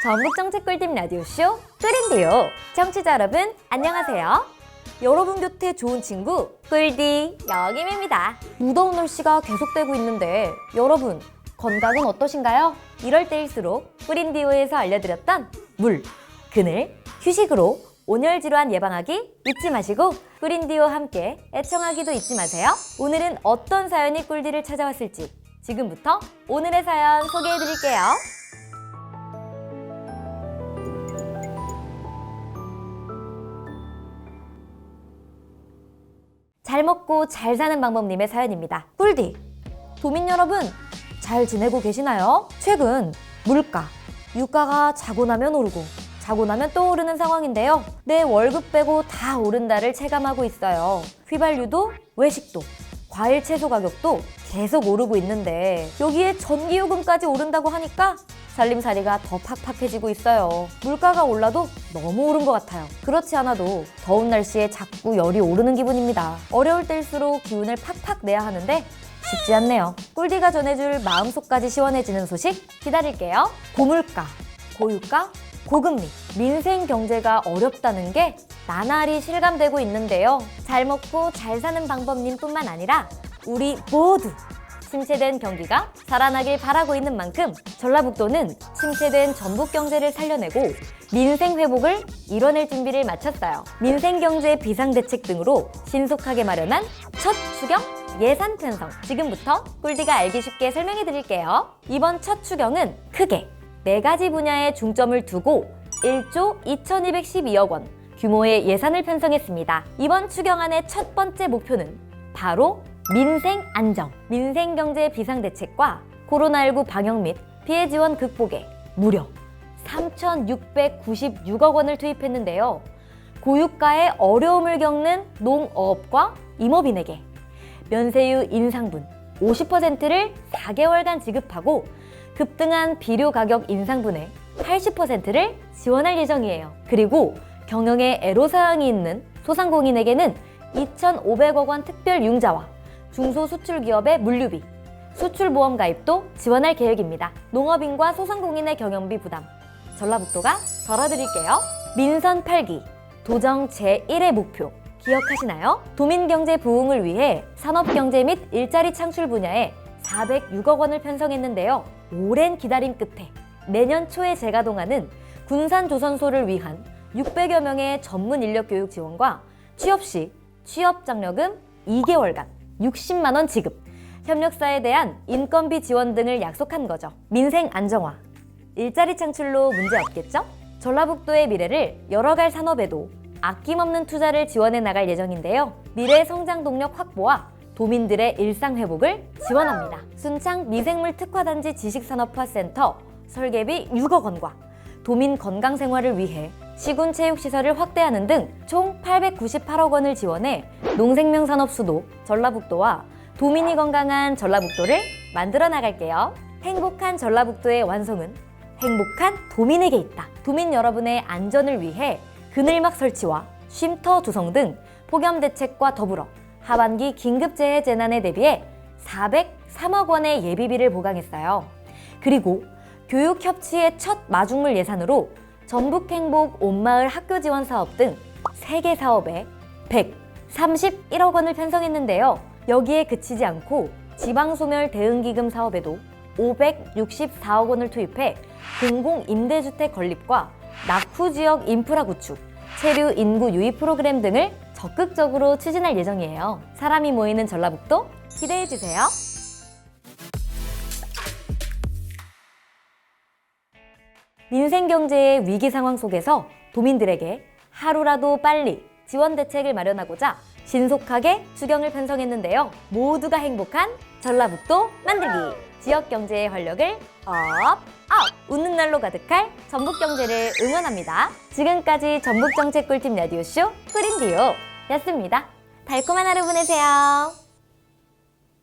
전북 정책 꿀팁 라디오쇼 꿀인데요. 청취자 여러분 안녕하세요. 여러분 곁에 좋은 친구 꿀디 여김입니다. 무더운 날씨가 계속되고 있는데 여러분 건강은 어떠신가요? 이럴 때일수록 꿀인디오에서 알려드렸던 물, 그늘, 휴식으로 온열 질환 예방하기 잊지 마시고 꿀인디오와 함께 애청하기도 잊지 마세요. 오늘은 어떤 사연이 꿀디를 찾아왔을지 지금부터 오늘의 사연 소개해드릴게요. 잘 먹고 잘 사는 방법님의 사연입니다. 꿀디, 도민 여러분, 잘 지내고 계시나요? 최근 물가, 유가가 자고 나면 오르고 자고 나면 또 오르는 상황인데요. 내 월급 빼고 다 오른다를 체감하고 있어요. 휘발유도 외식도 과일 채소 가격도 계속 오르고 있는데 여기에 전기요금까지 오른다고 하니까 살림살이가 더 팍팍해지고 있어요. 물가가 올라도 너무 오른 것 같아요. 그렇지 않아도 더운 날씨에 자꾸 열이 오르는 기분입니다. 어려울 때일수록 기운을 팍팍 내야 하는데 쉽지 않네요. 꿀디가 전해줄 마음속까지 시원해지는 소식 기다릴게요. 고물가, 고유가, 고금리, 민생 경제가 어렵다는 게 나날이 실감되고 있는데요. 잘 먹고 잘 사는 방법님뿐만 아니라 우리 모두 침체된 경기가 살아나길 바라고 있는 만큼 전라북도는 침체된 전북 경제를 살려내고 민생 회복을 이뤄낼 준비를 마쳤어요. 민생 경제 비상 대책 등으로 신속하게 마련한 첫 추경 예산 편성. 지금부터 꿀디가 알기 쉽게 설명해 드릴게요. 이번 첫 추경은 크게 네 가지 분야에 중점을 두고 1조 2212억 원 규모의 예산을 편성했습니다. 이번 추경안의 첫 번째 목표는 바로 민생 안정, 민생 경제 비상 대책과 코로나19 방역 및 피해 지원 극복에 무려 3,696억 원을 투입했는데요. 고유가의 어려움을 겪는 농업과 임업인에게 면세유 인상분 50%를 4개월간 지급하고 급등한 비료 가격 인상분의 80%를 지원할 예정이에요. 그리고 경영에 애로사항이 있는 소상공인에게는 2,500억 원 특별 융자와 중소수출기업의 물류비, 수출보험 가입도 지원할 계획입니다. 농업인과 소상공인의 경영비 부담, 전라북도가 덜어드릴게요. 민선 8기, 도정 제1의 목표, 기억하시나요? 도민경제 부흥을 위해 산업경제 및 일자리 창출 분야에 406억 원을 편성했는데요. 오랜 기다림 끝에 내년 초에 재가동하는 군산조선소를 위한 600여 명의 전문 인력 교육 지원과 취업 시 취업 장려금 2개월간 60만 원 지급, 협력사에 대한 인건비 지원 등을 약속한 거죠. 민생 안정화, 일자리 창출로 문제 없겠죠? 전라북도의 미래를 열어갈 산업에도 아낌없는 투자를 지원해 나갈 예정인데요. 미래 성장 동력 확보와 도민들의 일상 회복을 지원합니다. 순창 미생물 특화단지 지식산업화센터 설계비 6억 원과 도민 건강 생활을 위해 시군 체육시설을 확대하는 등 총 898억 원을 지원해 농생명산업 수도 전라북도와 도민이 건강한 전라북도를 만들어 나갈게요. 행복한 전라북도의 완성은 행복한 도민에게 있다. 도민 여러분의 안전을 위해 그늘막 설치와 쉼터 조성 등 폭염 대책과 더불어 하반기 긴급재해 재난에 대비해 403억 원의 예비비를 보강했어요. 그리고 교육 협치의 첫 마중물 예산으로 전북 행복 온마을 학교 지원 사업 등 3개 사업에 131억 원을 편성했는데요. 여기에 그치지 않고 지방소멸 대응기금 사업에도 564억 원을 투입해 공공임대주택 건립과 낙후 지역 인프라 구축, 체류 인구 유입 프로그램 등을 적극적으로 추진할 예정이에요. 사람이 모이는 전라북도 기대해 주세요. 민생 경제의 위기 상황 속에서 도민들에게 하루라도 빨리 지원 대책을 마련하고자 신속하게 추경을 편성했는데요. 모두가 행복한 전라북도 만들기. 지역 경제의 활력을 업, 업! 웃는 날로 가득할 전북 경제를 응원합니다. 지금까지 전북 정책 꿀팁 라디오쇼 꿀인디오 였습니다. 달콤한 하루 보내세요.